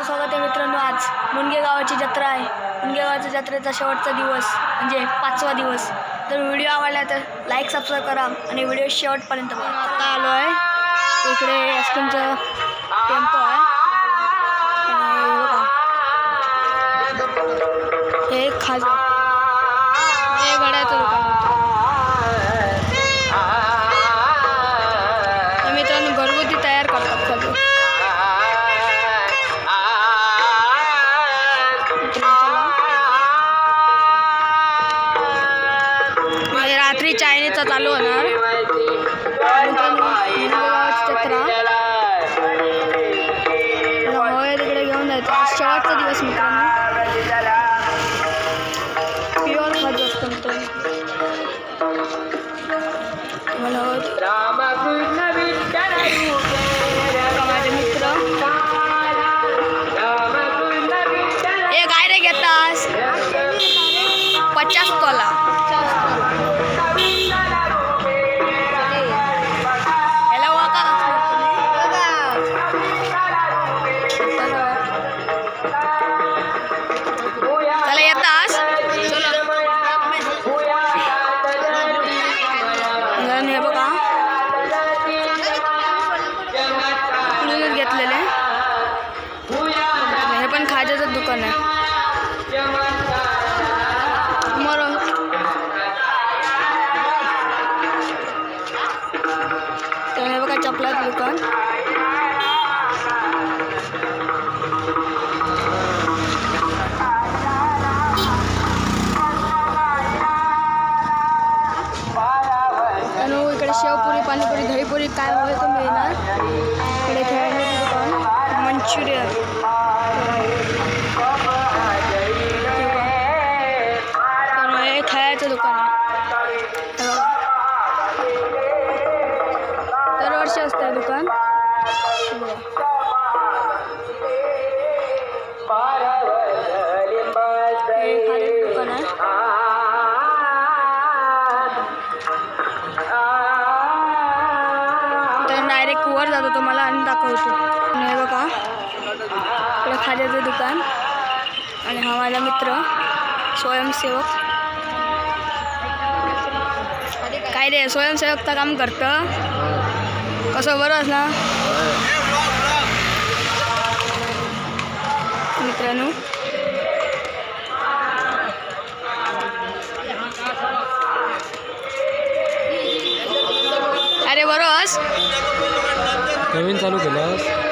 सर्वांचं स्वागत आहे मित्रांनो. आज मुनगे गावाची जत्रा आहे. मुनगे गावाच्या जत्रेचा शेवटचा दिवस म्हणजे पाचवा दिवस. तर व्हिडिओ आवडला तर लाईक सबस्क्राईब करा आणि व्हिडिओ शेवटपर्यंत बघा. आता आलो आहे. इकडे आईस्क्रीमचं टेम्पो आहे. हे खाज. हे गड्याचं दुकान रात्री चायनीजचा चालू होणार. जत्रा तिकडे घेऊन जायचं. शेवटचा दिवस मित्रांनो. प्युअर खाद्य असतं मित्रांनो शेवपुरी पाणीपुरी दहीपुरी काय हवे ते मिळणार. इकडे खेळण्याचं दुकान. मंचुरियन. खाद्याचं दुकान आणि हा माझा मित्र स्वयंसेवक. काय रे स्वयंसेवकचं काम करतं. कसं बरं ना. मित्रांनो. अरे बरोस नवीन चालू केलं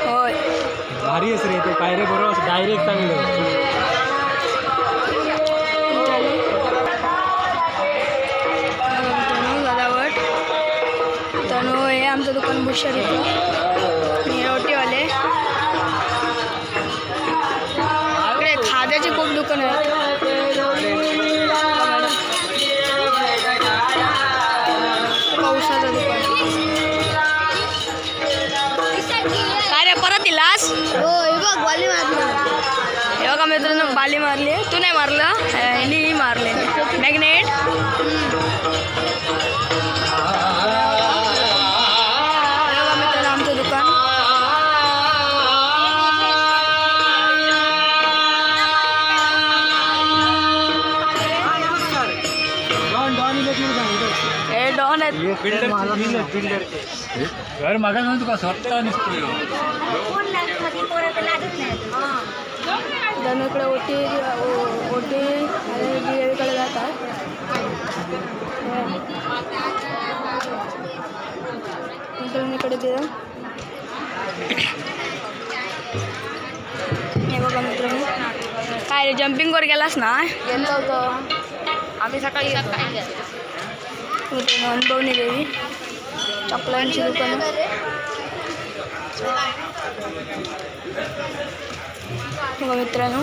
भारी आहेस रे ते. पायरे बरोबर बरोबर डायरेक्ट चांगलं आमचं दुकान भुषर येतो आणि रोटीवाले. इकडे खाद्याची खूप दुकान आहेत काय रे परत दिलास? हो हे बघ वाली मारलं. हे बघा मित्रांनो बाली मारली. तू नाही मारलं? ह्यांनी मारले. मॅग्नेट? आहेत. घर मागा म्हणून तुका स्वतः निसतो जण इकडे ओटी ओ- ओटी आणि देवीकडे जातात. मित्रांनो इकडे दे. हे बघा मित्रांनो. काय रे जम्पिंगवर गेलास ना? गेलो होतो. आम्ही सकाळी मित्रांनो अनुभवनी देवी चपलांची दुकानं बघा मित्रांनो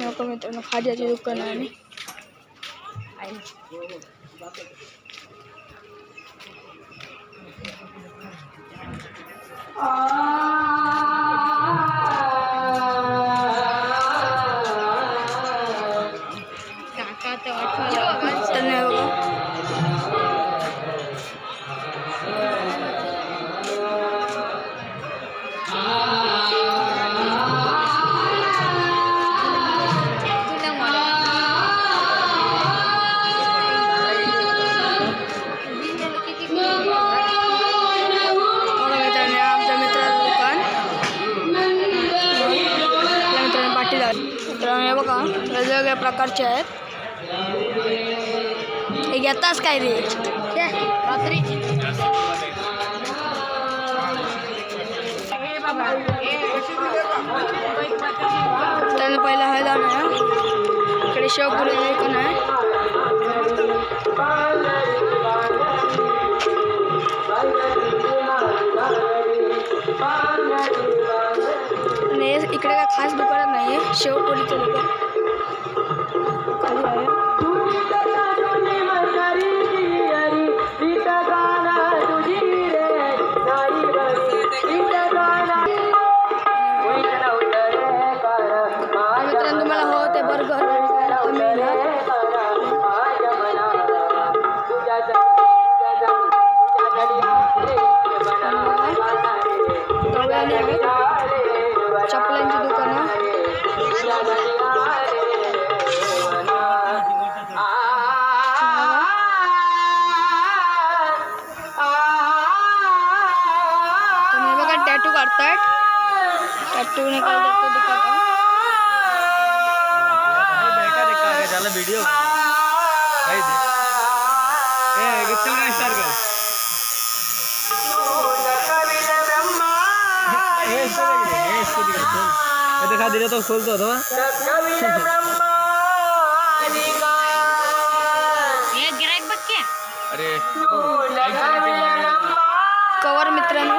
नको मित्रांनो खाद्याची दुकान आहे आणि प्रकारचे आहेत. हे घेतास काय रे? हे. हे त्यानं पहिला आहे जाणं आहे. इकडे शेवपुरी दुकान आहे आणि हे इकडे काय खास दुकानात नाही आहे शेवपुरीचं दुकान. टॅटू निकाल देतो दुकान त्याला व्हिडिओ काय ते ए गिफ्ट काय स्टार कर हे। स्टोरी हे स्टोरी कर खा दिला तो खोलतो तो हे गिराईक बघ की अरे कवर मित्रांनो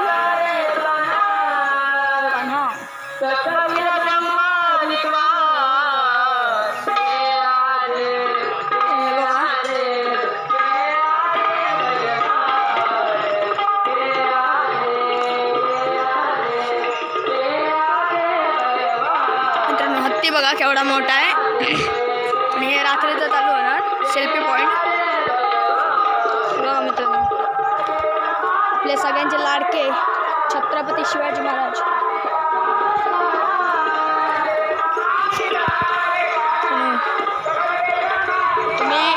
हत्ती बघा केवढा मोठा आहे. आणि हे रात्रीचं चालू होणार सेल्फी पॉईंट बघा मित्रांनो. आपले सगळ्यांचे लाडके छत्रपती शिवाजी महाराज. तुम्ही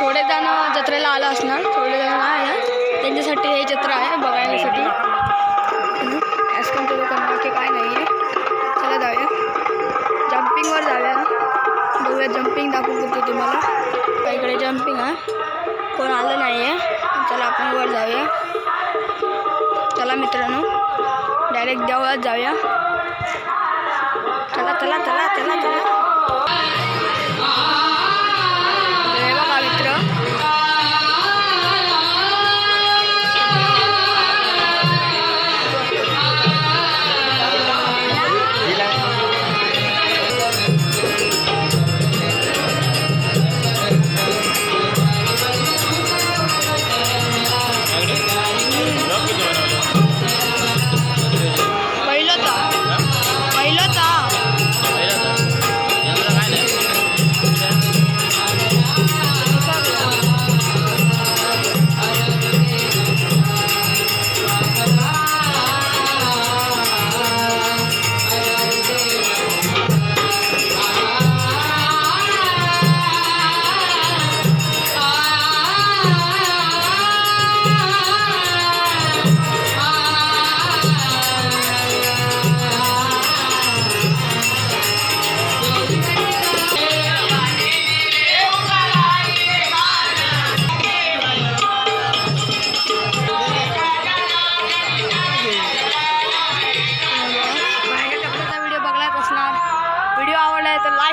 थोडे जण जत्रेला आलं असणार थोडे जण नाही त्यांच्यासाठी हे जत्रा आहे बघण्यासाठी आईस्क्रीमचं करणार की काय नाही आहे जम्पिंगवर जाऊया बघूया जम्पिंग दाखवतो तुम्हाला. काहीकडे जम्पिंग आहे. कोण आलं नाही आहे चला आपण वर जाऊया. चला मित्रांनो. डायरेक्ट देवळात जाऊया. चला चला चला चला चला.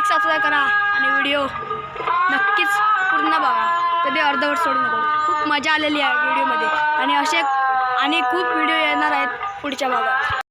लाईक सबस्क्राईब करा आणि व्हिडिओ नक्कीच पूर्ण बघा. कधी अर्धवट सोडू नको. खूप मजा आलेली आहे व्हिडिओमध्ये आणि असे आणि खूप व्हिडिओ येणार आहेत पुढच्या भागात.